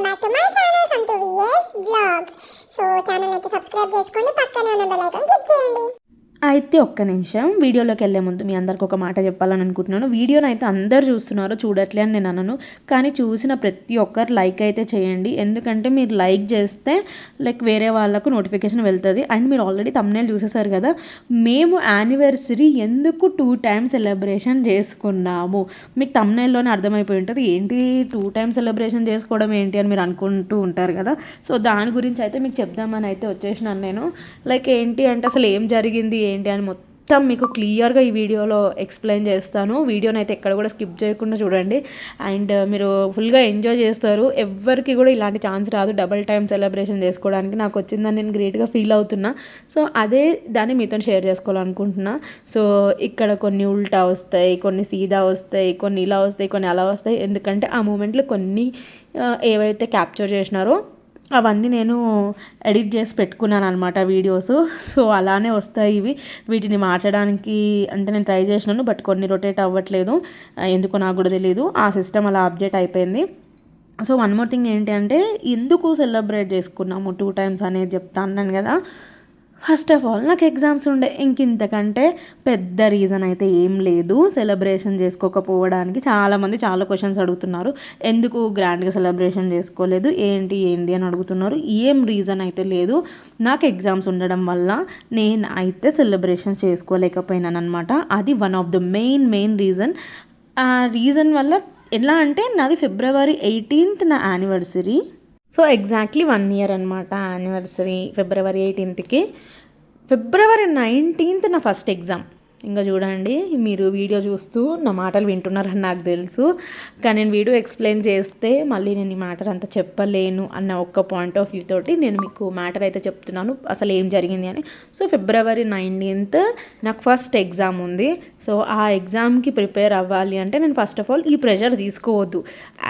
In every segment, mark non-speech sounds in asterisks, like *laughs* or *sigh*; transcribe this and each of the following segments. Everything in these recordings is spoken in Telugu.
Welcome back to my channel Santhu VS vlogs so channel అయితే సబ్స్క్రైబ్ చేసుకోండి పక్కనే ఉన్న బెల్ ఐకాన్ క్లిక్ చేయండి. అయితే ఒక్క నిమిషం. వీడియోలోకి వెళ్ళే ముందు మీ అందరికి ఒక మాట చెప్పాలని అనుకుంటున్నాను. వీడియోని అయితే అందరు చూస్తున్నారు చూడట్లే అని నేను అనను. కానీ చూసిన ప్రతి ఒక్కరు లైక్ అయితే చేయండి. ఎందుకంటే మీరు లైక్ చేస్తే లైక్ వేరే వాళ్ళకు నోటిఫికేషన్ వెళ్తుంది. అండ్ మీరు ఆల్రెడీ తమ్నేలు చూసేసారు కదా. మేము యానివర్సరీ ఎందుకు టూ టైమ్స్ సెలబ్రేషన్ చేసుకున్నాము? మీకు తమ్నేల్లోనే అర్థమైపోయి ఉంటుంది. ఏంటి టూ టైమ్స్ సెలబ్రేషన్ చేసుకోవడం ఏంటి అని మీరు అనుకుంటూ ఉంటారు కదా. సో దాని గురించి అయితే మీకు చెప్దామని అయితే వచ్చేసినాను నేను. లైక్ ఏంటి అంటే అసలు ఏం జరిగింది? ఏంటి అని మొత్తం మీకు క్లియర్గా ఈ వీడియోలో ఎక్స్ప్లెయిన్ చేస్తాను. వీడియోని అయితే ఎక్కడ కూడా స్కిప్ చేయకుండా చూడండి. అండ్ uh, మీరు ఫుల్గా ఎంజాయ్ చేస్తారు. ఎవరికి కూడా ఇలాంటి ఛాన్స్ రాదు డబల్ టైం సెలబ్రేషన్ చేసుకోవడానికి. నాకు వచ్చిందని నేను గ్రేట్గా ఫీల్ అవుతున్నా. సో అదే దాన్ని మీతో షేర్ చేసుకోవాలనుకుంటున్నా. సో ఇక్కడ కొన్ని ఉల్టా వస్తాయి కొన్ని సీదా వస్తాయి కొన్ని ఇలా వస్తాయి కొన్ని అలా వస్తాయి. ఎందుకంటే ఆ మూమెంట్లో కొన్ని uh, ఏవైతే క్యాప్చర్ చేసినారో అవన్నీ నేను ఎడిట్ చేసి పెట్టుకున్నాను అనమాట వీడియోస్. సో అలానే వస్తాయి ఇవి. వీటిని మార్చడానికి అంటే నేను ట్రై చేసినాను బట్ కొన్ని రొటేట్ అవ్వట్లేదు. ఎందుకో నాకు కూడా తెలియదు ఆ సిస్టమ్ అలా అప్డేట్ అయిపోయింది. సో వన్ మోర్ థింగ్ ఏంటి అంటే ఎందుకు సెలబ్రేట్ చేసుకున్నాము టూ టైమ్స్ అనేది చెప్తా అన్నాను కదా. ఫస్ట్ ఆఫ్ ఆల్ నాకు ఎగ్జామ్స్ ఉండే ఇంక ఇంతకంటే పెద్ద రీజన్ అయితే ఏం లేదు. సెలబ్రేషన్ చేసుకోకపోవడానికి చాలామంది చాలా క్వశ్చన్స్ అడుగుతున్నారు. ఎందుకు గ్రాండ్గా సెలబ్రేషన్ చేసుకోలేదు? ఏంటి ఏంటి అని అడుగుతున్నారు. ఏం రీజన్ అయితే లేదు. నాకు ఎగ్జామ్స్ ఉండడం వల్ల నేను అయితే సెలబ్రేషన్ చేసుకోలేకపోయినానమాట అది one of the main main reason ఆ రీజన్ వల్ల ఎలా అంటే నాది ఫిబ్రవరి ఎయిటీన్త్ నా anniversary so exactly one year అనమాట యానివర్సరీ ఫిబ్రవరి ఎయిటీన్త్కి ఫిబ్రవరి నైన్టీన్త్ నా ఫస్ట్ ఎగ్జామ్ ఇంకా చూడండి మీరు వీడియో చూస్తూ నా మాటలు వింటున్నారని నాకు తెలుసు. కానీ నేను వీడియో ఎక్స్ప్లెయిన్ చేస్తే మళ్ళీ నేను ఈ మ్యాటర్ అంతా చెప్పలేను అన్న ఒక్క పాయింట్ ఆఫ్ వ్యూ తోటి నేను మీకు మ్యాటర్ అయితే చెప్తున్నాను. అసలు ఏం జరిగింది అని. సో ఫిబ్రవరి నైన్టీన్త్ నాకు ఫస్ట్ ఎగ్జామ్ ఉంది. సో ఆ ఎగ్జామ్కి ప్రిపేర్ అవ్వాలి అంటే నేను ఫస్ట్ ఆఫ్ ఆల్ ఈ ప్రెషర్ తీసుకోవద్దు.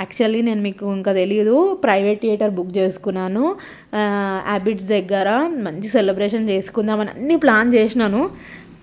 యాక్చువల్లీ నేను మీకు ఇంకా తెలియదు ప్రైవేట్ థియేటర్ బుక్ చేసుకున్నాను. హ్యాబిట్స్ దగ్గర మంచి సెలబ్రేషన్ చేసుకుందామని అన్ని ప్లాన్ చేసినాను.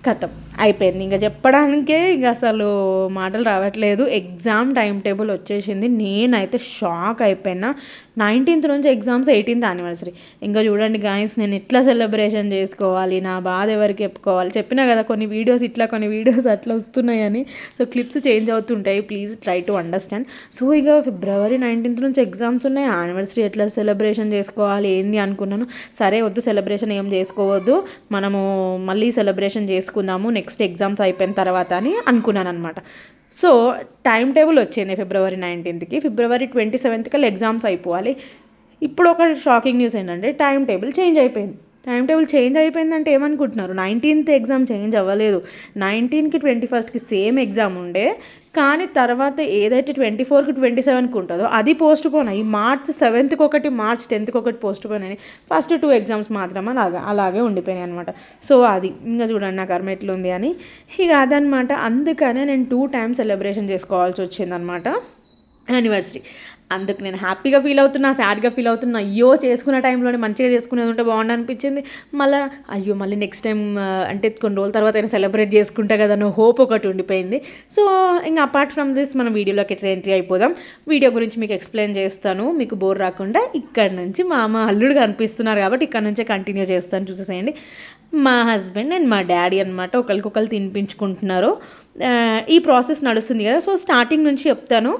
కథం. అయిపోయింది. ఇంకా చెప్పడానికే ఇక అసలు మాటలు రావట్లేదు. ఎగ్జామ్ టైం టేబుల్ వచ్చేసింది. నేనైతే షాక్ అయిపోయినా. నైన్టీన్త్ నుంచి ఎగ్జామ్స్ ఎయిటీన్త్ యానివర్సరీ. ఇంకా చూడండి గాయస్ నేను ఎట్లా సెలబ్రేషన్ చేసుకోవాలి? నా బాధ ఎవరికి చెప్పుకోవాలి? చెప్పినా కదా కొన్ని వీడియోస్ ఇట్లా కొన్ని వీడియోస్ అట్లా వస్తున్నాయని. సో క్లిప్స్ చేంజ్ అవుతుంటాయి. Please try to understand. So ఇక ఫిబ్రవరి నైన్టీన్త్ నుంచి ఎగ్జామ్స్ ఉన్నాయి. యానివర్సరీ ఎట్లా సెలబ్రేషన్ చేసుకోవాలి? ఏంది అనుకున్నాను. సరే వద్దు. సెలబ్రేషన్ ఏం చేసుకోవద్దు. మనము మళ్ళీ సెలబ్రేషన్ చేసుకుందాము. నెక్స్ట్ నెక్స్ట్ ఎగ్జామ్స్ అయిపోయిన తర్వాత అని అనుకున్నాను అనమాట సో టైం టేబుల్ వచ్చింది ఫిబ్రవరి నైన్టీన్త్కి. ఫిబ్రవరి ట్వంటీ సెవెంత్ కల్లా ఎగ్జామ్స్ అయిపోవాలి. ఇప్పుడు ఒక షాకింగ్ న్యూస్ ఏంటంటే టైం టేబుల్ చేంజ్ అయిపోయింది. టైం టేబుల్ చేంజ్ అయిపోయిందంటే ఏమనుకుంటున్నారు? నైన్టీన్త్ ఎగ్జామ్ చేంజ్ అవ్వలేదు. నైన్టీన్కి ట్వంటీ ఫస్ట్కి సేమ్ ఎగ్జామ్ ఉండే కానీ తర్వాత ఏదైతే ట్వంటీ ఫోర్కి ట్వంటీ సెవెన్కి ఉంటుందో అది పోస్ట్ పోన్ అయ్యి మార్చ్ సెవెంత్కి ఒకటి మార్చ్ టెన్త్కి ఒకటి పోస్ట్ పోన్ అయ్యి ఫస్ట్ టూ ఎగ్జామ్స్ మాత్రమే అలాగా అలాగే ఉండిపోయినాయి అనమాట సో అది ఇంకా చూడండి నాకు అర్మ ఎట్లుంది అని. ఇక అదనమాట అందుకనే నేను టూ టైమ్స్ సెలబ్రేషన్ చేసుకోవాల్సి వచ్చిందనమాట యానివర్సరీ అందుకు నేను హ్యాపీగా ఫీల్ అవుతున్నా సాడ్గా ఫీల్ అవుతున్నా. అయ్యో చేసుకున్న టైంలోనే మంచిగా చేసుకునేది ఉంటే బాగుండు అనిపించింది. మళ్ళీ అయ్యో మళ్ళీ నెక్స్ట్ టైం అంటే కొన్ని రోజుల తర్వాత అయినా సెలబ్రేట్ చేసుకుంటా కదా అన్న హోప్ ఒకటి ఉండిపోయింది. సో ఇంకా అపార్ట్ ఫ్రమ్ దిస్ మనం వీడియోలోకి ఎట్లా ఎంట్రీ అయిపోదాం. వీడియో గురించి మీకు ఎక్స్ప్లెయిన్ చేస్తాను. మీకు బోర్ రాకుండా ఇక్కడ నుంచి మా అమ్మ అల్లుడు కనిపిస్తున్నారు కాబట్టి ఇక్కడ నుంచే కంటిన్యూ చేస్తాను. చూసేసేయండి. మా హస్బెండ్ అండ్ మా డాడీ అనమాట ఒకరికొకరు తినిపించుకుంటున్నారు. ఈ ప్రాసెస్ నడుస్తుంది కదా. సో స్టార్టింగ్ నుంచి చెప్తాను.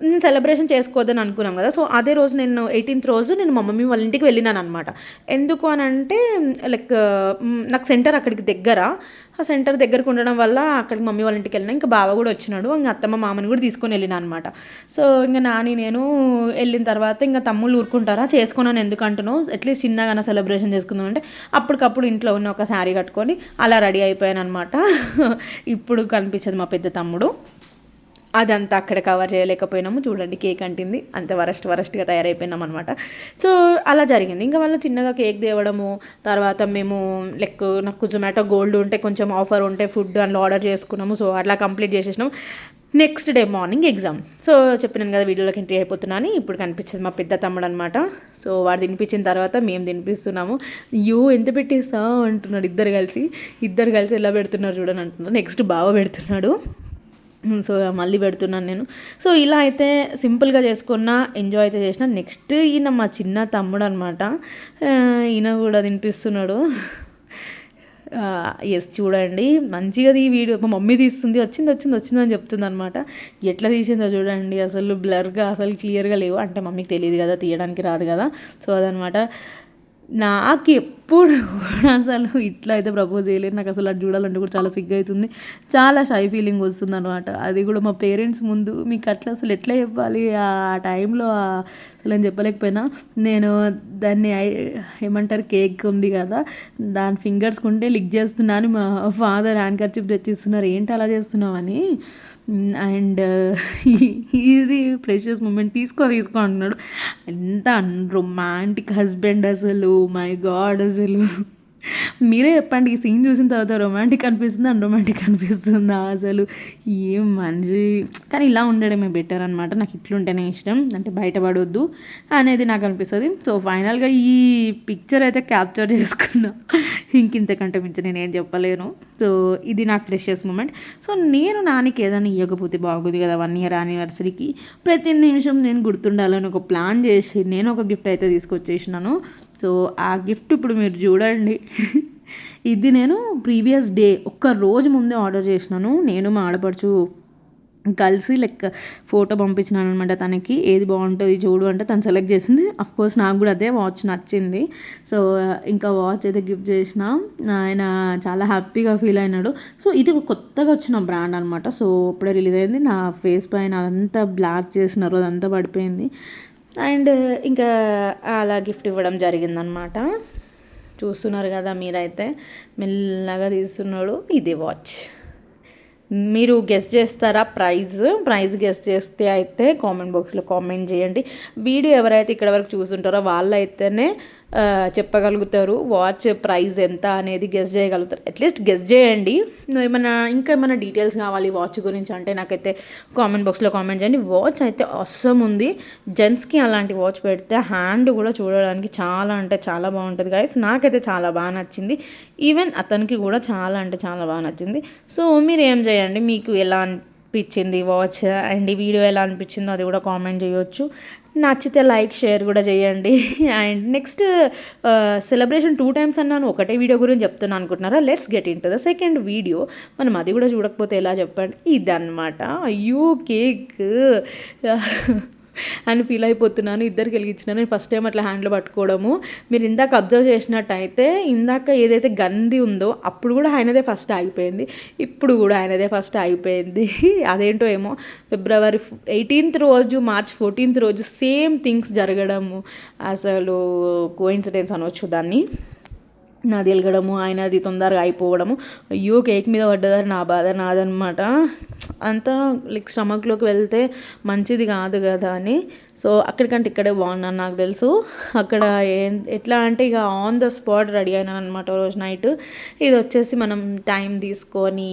నేను సెలబ్రేషన్ చేసుకోవద్దని అనుకున్నాం కదా. సో అదే రోజు నేను ఎయిటీన్త్ రోజు నేను మా మమ్మీ వాళ్ళ ఇంటికి వెళ్ళినాను అనమాట ఎందుకు అని అంటే లైక్ నాకు సెంటర్ అక్కడికి దగ్గర. ఆ సెంటర్ దగ్గరకు ఉండడం వల్ల అక్కడికి మమ్మీ వాళ్ళ ఇంటికి వెళ్ళినా ఇంకా బావ కూడా వచ్చినాడు. ఇంకా అత్తమ్మ మామని కూడా తీసుకొని వెళ్ళినా అనమాట సో ఇంకా నాని నేను వెళ్ళిన తర్వాత ఇంకా తమ్ముళ్ళు ఊరుకుంటారా? చేసుకున్నాను ఎందుకంటున్నావు అట్లీస్ట్ చిన్నగానే సెలబ్రేషన్ చేసుకుందాం అంటే అప్పటికప్పుడు ఇంట్లో ఉన్న ఒక శారీ కట్టుకొని అలా రెడీ అయిపోయాను అనమాట *laughs* ఇప్పుడు కనిపించదు మా పెద్ద తమ్ముడు. అదంతా అక్కడ కవర్ చేయలేకపోయినాము. చూడండి కేక్ అంటింది. అంత వరస్ట్ వరస్ట్గా తయారైపోయినాం అనమాట సో అలా జరిగింది. ఇంకా వాళ్ళు చిన్నగా కేక్ తేవడము తర్వాత మేము లైక్ నాకు జొమాటో గోల్డ్ ఉంటే కొంచెం ఆఫర్ ఉంటే ఫుడ్ అందులో ఆర్డర్ చేసుకున్నాము. సో అట్లా complete చేసేసినాం. Next day morning exam so చెప్పినాను కదా వీడియోలోకి ఎంట్రీ అయిపోతున్నాను ఇప్పుడు కనిపించింది మా పెద్ద తమ్ముడు అనమాట సో వాడు తినిపించిన తర్వాత మేము తినిపిస్తున్నాము. అయ్యో ఎంత పెట్టేసా అంటున్నాడు ఇద్దరు కలిసి. ఇద్దరు కలిసి ఎలా పెడుతున్నారు చూడని అంటున్నారు నెక్స్ట్ బావ పెడుతున్నాడు. సో మళ్ళీ పెడుతున్నాను నేను. సో ఇలా అయితే సింపుల్గా చేసుకున్న ఎంజాయ్ అయితే చేసిన. నెక్స్ట్ ఈయన మా చిన్న తమ్ముడు అనమాట ఈయన కూడా తినిపిస్తున్నాడు. ఎస్ చూడండి. మంచిగా ఈ వీడియో మా మమ్మీ తీస్తుంది. వచ్చింది వచ్చింది వచ్చింది అని చెప్తుంది అనమాట ఎట్లా తీసిందో చూడండి. అసలు బ్లర్గా అసలు క్లియర్గా లేవు. అంటే మమ్మీకి తెలియదు కదా తీయడానికి రాదు కదా. సో అదనమాట నాకు ఎప్పుడు కూడా అసలు ఇట్లా అయితే ప్రపోజ్ చేయలేదు. నాకు అసలు అది చూడాలంటే కూడా చాలా సిగ్గు అవుతుంది. చాలా షై ఫీలింగ్ వస్తుంది అనమాట అది కూడా మా పేరెంట్స్ ముందు మీకు అట్లా అసలు ఎట్లా చెప్పాలి? ఆ టైంలో అసలు నేను చెప్పలేకపోయినా. నేను దాన్ని ఐ- ఏమంటారు కేక్ ఉంది కదా దాని ఫింగర్స్ కొంటే లిక్ చేస్తున్నాను. మా ఫాదర్ హ్యాండ్ కర్చిప్ తెచ్చిస్తున్నారు. ఏంటి అలా చేస్తున్నావు అని? Mm, అండ్ uh, *laughs* ఇది ప్రెషియస్ మూమెంట్ తీసుకో తీసుకో అంటున్నాడు. ఎంత రొమాంటిక్ హస్బెండ్ అసలు. మై గాడ్ అసలు. మీరే చెప్పండి ఈ సీన్ చూసిన తర్వాత రొమాంటిక్ అనిపిస్తుందా అన్రొమాంటిక్ అనిపిస్తుందా అసలు? ఏం మంచి. కానీ ఇలా ఉండడమే బెటర్ అనమాట నాకు ఇట్లుంటేనే ఇష్టం. అంటే బయటపడొద్దు అనేది నాకు అనిపిస్తుంది. సో ఫైనల్గా ఈ పిక్చర్ అయితే క్యాప్చర్ చేసుకున్నా. ఇంకింతకంటే మించి నేను ఏం చెప్పలేను. సో ఇది నాకు ప్రెషియస్ మూమెంట్ సో నేను నానికి ఏదైనా ఇవ్వకపోతే బాగుంది కదా వన్ ఇయర్ యానివర్సరీకి ప్రతి నిమిషం నేను గుర్తుండాలని ఒక ప్లాన్ చేసి నేను ఒక గిఫ్ట్ అయితే తీసుకొచ్చేసినాను. సో ఆ గిఫ్ట్ ఇప్పుడు మీరు చూడండి. ఇది నేను ప్రీవియస్ డే ఒక్క రోజు ముందే ఆర్డర్ చేసినాను. నేను మా ఆడపడుచు కలిసి లెక్క ఫోటో పంపించినాను అనమాట తనకి. ఏది బాగుంటుంది చూడు అంటే తను సెలెక్ట్ చేసింది. అఫ్ కోర్స్ నాకు కూడా అదే వాచ్ నచ్చింది. సో ఇంకా వాచ్ అయితే గిఫ్ట్ చేసిన. ఆయన చాలా హ్యాపీగా ఫీల్ అయినాడు. సో ఇది కొత్తగా వచ్చిన బ్రాండ్ అనమాట సో ఇప్పుడే రిలీజ్ అయింది. నా ఫేస్ పైన అదంతా బ్లాస్ట్ చేసినారు. అదంతా పడిపోయింది. అండ్ ఇంకా అలా గిఫ్ట్ ఇవ్వడం జరిగిందనమాట చూస్తున్నారు కదా మీరైతే. మెల్లగా తీస్తున్నాడు. ఇది వాచ్. మీరు గెస్ట్ చేస్తారా ప్రైజ్? ప్రైజ్ గెస్ట్ చేస్తే అయితే కామెంట్ బాక్స్లో కామెంట్ చేయండి. వీడియో ఎవరైతే ఇక్కడ వరకు చూసుంటారో వాళ్ళైతేనే చెప్పగలుగుతారు. వాచ్ ప్రైస్ ఎంత అనేది గెస్ చేయగలుగుతారు. అట్లీస్ట్ గెస్ చేయండి. ఏమైనా ఇంకా ఏమైనా డీటెయిల్స్ కావాలి వాచ్ గురించి అంటే నాకైతే కామెంట్ బాక్స్లో కామెంట్ చేయండి. వాచ్ అయితే అస్సం ఉంది. జెంట్స్కి అలాంటి వాచ్ పెడితే హ్యాండ్ కూడా చూడడానికి చాలా అంటే చాలా బాగుంటుంది గాయస్ నాకైతే చాలా బాగా నచ్చింది. ఈవెన్ అతనికి కూడా చాలా అంటే చాలా బాగా నచ్చింది. సో మీరు ఏం చేయండి? మీకు ఎలా అనిపించింది వాచ్? అండ్ ఈ వీడియో ఎలా అనిపించిందో అది కూడా కామెంట్ చేయొచ్చు. నచ్చితే లైక్ షేర్ కూడా చేయండి. And next celebration two times అన్నాను. ఒకటే వీడియో గురించి చెప్తున్నాను అనుకుంటున్నారా? Let's get into the second video మనం అది కూడా చూడకపోతే ఎలా చెప్పండి? ఇదన్నమాట. అయ్యో కేక్. అని ఫీల్ అయిపోతున్నాను ఇద్దరికి వెలిగించినాను. నేను ఫస్ట్ టైం అట్లా హ్యాండ్లో పట్టుకోవడము. మీరు ఇందాక అబ్జర్వ్ చేసినట్టయితే ఇందాక ఏదైతే గంది ఉందో అప్పుడు కూడా ఆయనదే ఫస్ట్ ఆగిపోయింది. ఇప్పుడు కూడా ఆయనదే ఫస్ట్ ఆగిపోయింది. *laughs* అదేంటో ఏమో. ఫిబ్రవరి ఎయిటీన్త్ రోజు మార్చ్ ఫోర్టీన్త్ రోజు సేమ్ థింగ్స్ జరగడము. అసలు కోయిన్సిడెన్స్ అనవచ్చు దాన్ని. నాది వెలగడము ఆయనది తొందరగా అయిపోవడము. అయ్యో కేక్ మీద పడ్డదని నా బాధ నాదనమాట అంతా లైక్ స్టమక్లోకి వెళ్తే మంచిది కాదు కదా అని. సో అక్కడికంటే ఇక్కడే బాగున్నాను నాకు తెలుసు. అక్కడ ఏం ఎట్లా అంటే ఇక ఆన్ ద స్పాట్ రెడీ అయినాను అనమాట రోజు నైట్ ఇది వచ్చేసి మనం టైం తీసుకొని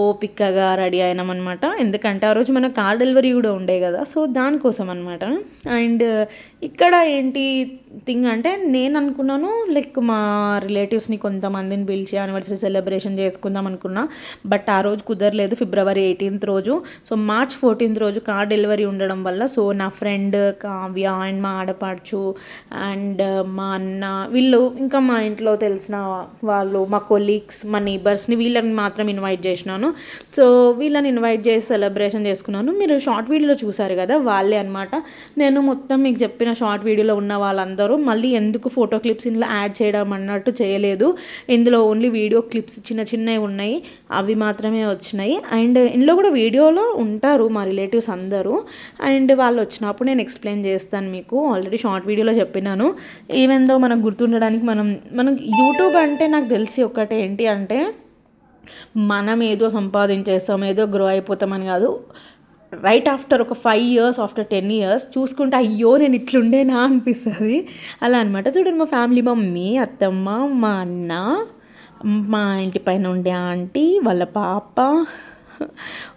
ఓపికగా రెడీ అయినామన్నమాట ఎందుకంటే ఆ రోజు మన కార్ డెలివరీ కూడా ఉండే కదా. సో దానికోసం అనమాట అండ్ ఇక్కడ ఏంటి థింగ్ అంటే నేను అనుకున్నాను లైక్ మా రిలేటివ్స్ని కొంతమందిని పిలిచి యానివర్సరీ సెలబ్రేషన్ చేసుకుందాం అనుకున్నా. బట్ ఆ రోజు కుదరలేదు. ఫిబ్రవరి ఎయిటీన్ ఫోర్టీన్త్ రోజు. సో మార్చ్ ఫోర్టీన్త్ రోజు కార్ డెలివరీ ఉండడం వల్ల సో నా ఫ్రెండ్ కావ్య అండ్ మా ఆడపడుచు అండ్ మా అన్న వీళ్ళు ఇంకా మా ఇంట్లో తెలిసిన వాళ్ళు మా కొలీగ్స్ మా నేబర్స్ని వీళ్ళని మాత్రం ఇన్వైట్ చేసినాను. సో వీళ్ళని ఇన్వైట్ చేసి సెలబ్రేషన్ చేసుకున్నాను. మీరు షార్ట్ వీడియోలో చూసారు కదా వాళ్ళే అనమాట నేను మొత్తం మీకు చెప్పిన షార్ట్ వీడియోలో ఉన్న వాళ్ళందరూ మళ్ళీ ఎందుకు ఫోటో క్లిప్స్ ఇందులో యాడ్ చేయడం అన్నట్టు చేయలేదు. ఇందులో ఓన్లీ వీడియో క్లిప్స్ చిన్న చిన్నవి ఉన్నాయి. అవి మాత్రమే వచ్చినాయి. అండ్ ఇందులో కూడా వీడియోలో ఉంటారు మా రిలేటివ్స్ అందరూ. అండ్ వాళ్ళు వచ్చినప్పుడు నేను ఎక్స్ప్లెయిన్ చేస్తాను మీకు. ఆల్రెడీ షార్ట్ వీడియోలో చెప్పినాను. ఈవెన్ దో మనకు గుర్తుండడానికి మనం మనం యూట్యూబ్ అంటే నాకు తెలిసి ఒకటి ఏంటి అంటే మనం ఏదో సంపాదించేస్తాం ఏదో గ్రో అయిపోతామని కాదు. రైట్ ఆఫ్టర్ ఒక five years after ten years చూసుకుంటే అయ్యో నేను ఇట్లుండేనా అనిపిస్తుంది. అలా అనమాట చూడండి మా ఫ్యామిలీ మమ్మీ అత్తమ్మ మా అన్న మా ఇంటి పైన ఉండే ఆంటీ వాళ్ళ పాప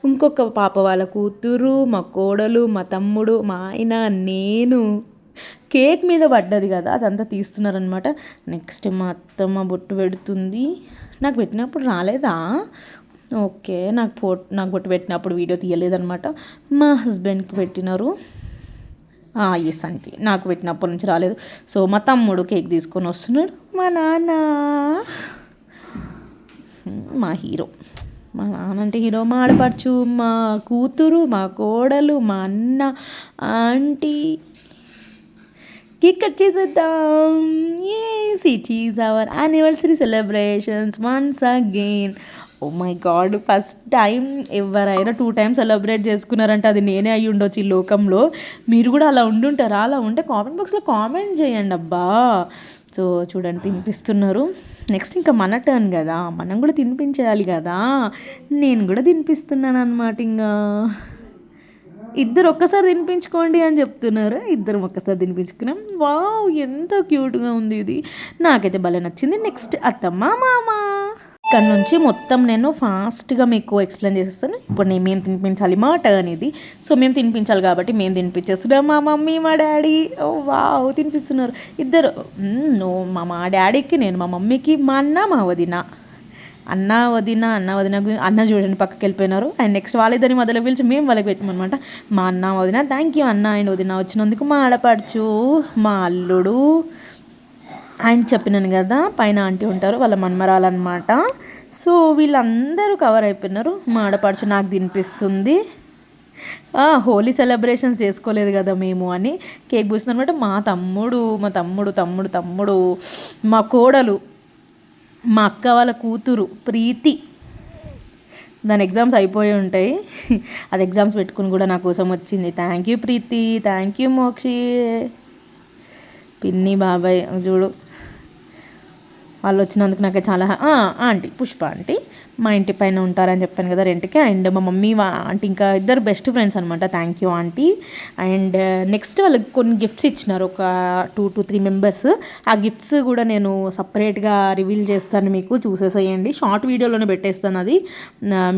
ఇంకొక పాప వాళ్ళ కూతురు మా కోడలు మా తమ్ముడు మా ఆయన నేను. కేక్ మీద పడ్డది కదా అదంతా తీస్తున్నారనమాట నెక్స్ట్ మా అత్తమ్మ బొట్టు పెడుతుంది. నాకు పెట్టినప్పుడు రాలేదా? ఓకే నాకు ఫో నాకు బొట్టు పెట్టినప్పుడు వీడియో తీయలేదనమాట మా హస్బెండ్కి పెట్టినారు. ఎస్ అంతే. నాకు పెట్టినప్పటి నుంచి రాలేదు. సో మా తమ్ముడు కేక్ తీసుకొని వస్తున్నాడు. మా నాన్న. మా హీరో. మా నాన్న అంటే హీరో మా ఆడపడుచు మా కూతురు మా కోడలు మా అన్న ఆంటీ. కేక్ కట్ చేసేద్దాం. Yes it our anniversary celebrations once again oh my god first time ఎవరైనా టూ టైమ్స్ సెలబ్రేట్ చేసుకున్నారంటే అది నేనే అయ్యి ఉండొచ్చు ఈ లోకంలో. మీరు కూడా అలా ఉండుంటారా? అలా ఉంటే కామెంట్ బాక్స్లో కామెంట్ చేయండి అబ్బా. సో చూడండి తినిపిస్తున్నారు. నెక్స్ట్ ఇంకా మన టర్న్ కదా. మనం కూడా తినిపించేయాలి కదా. నేను కూడా తినిపిస్తున్నాను అనమాట ఇంకా. ఇద్దరు ఒక్కసారి తినిపించుకోండి అని చెప్తున్నారు. ఇద్దరం ఒక్కసారి తినిపించుకున్నాం. వావ్ ఎంత క్యూట్గా ఉంది ఇది. నాకైతే భలే నచ్చింది. నెక్స్ట్ అత్తమ్మ మామ. ఇక్కడ నుంచి మొత్తం నేను ఫాస్ట్గా మీకు ఎక్స్ప్లెయిన్ చేసేస్తాను. ఇప్పుడు నేను మేము తినిపించాలి మా టర్న్ ఇది. సో మేము తినిపించాలి కాబట్టి మేము తినిపించేస్తున్నాం. మా మమ్మీ మా డాడీ. ఓ వావ్ తినిపిస్తున్నారు. ఇద్దరు. నో మా మా డాడీకి నేను మా మమ్మీకి మా అన్న మా వదిన. అన్న వదిన అన్న వదిన అన్న చూడండి పక్కకి వెళ్ళిపోయినారు. అండ్ నెక్స్ట్ వాళ్ళిద్దరిని మొదలు పిలిచి మేము వాళ్ళకి పెట్టమనమాట మా అన్న వదిన థ్యాంక్ యూ అన్న అండ్ వదిన వచ్చినందుకు మా ఆడపడుచు మా అల్లుడు ఆయన చెప్పినాను కదా పైన ఆంటీ ఉంటారు వాళ్ళ మన్మరాలన్నమాట. సో వీళ్ళందరూ కవర్ అయిపోయినారు. మా ఆడపడుచు నాకు తినిపిస్తుంది. హోలీ సెలబ్రేషన్స్ చేసుకోలేదు కదా మేము అని కేక్ పూసిన అనమాట. మా తమ్ముడు మా తమ్ముడు తమ్ముడు తమ్ముడు మా కోడలు మా అక్క వాళ్ళ కూతురు ప్రీతి. దాని ఎగ్జామ్స్ అయిపోయి ఉంటాయి. అది ఎగ్జామ్స్ పెట్టుకుని కూడా నా కోసం వచ్చింది. Thank you Preethi. Thank you Mokshi. పిన్ని బాబాయ్ చూడు. వాళ్ళు వచ్చినందుకు నాకు చాలా ఆంటీ పుష్ప ఆంటీ మా ఇంటి పైన ఉంటారని చెప్పాను కదా రెంట్కి. అండ్ మా మమ్మీ ఆంటీ ఇంకా ఇద్దరు బెస్ట్ ఫ్రెండ్స్ అనమాట thank you aunty. And next వాళ్ళకి కొన్ని గిఫ్ట్స్ ఇచ్చినారు. ఒక టూ టు త్రీ మెంబర్స్. ఆ గిఫ్ట్స్ కూడా నేను సపరేట్గా రివీల్ చేస్తాను మీకు. చూసేసేయండి. షార్ట్ వీడియోలోనే పెట్టేస్తాను అది.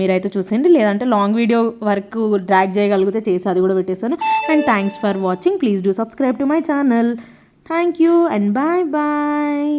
మీరైతే చూసేయండి. లేదంటే లాంగ్ వీడియో వరకు డ్రాగ్ చేయగలిగితే చేసి అది కూడా పెట్టేస్తాను. And thanks for watching please do subscribe to my channel thank you and bye bye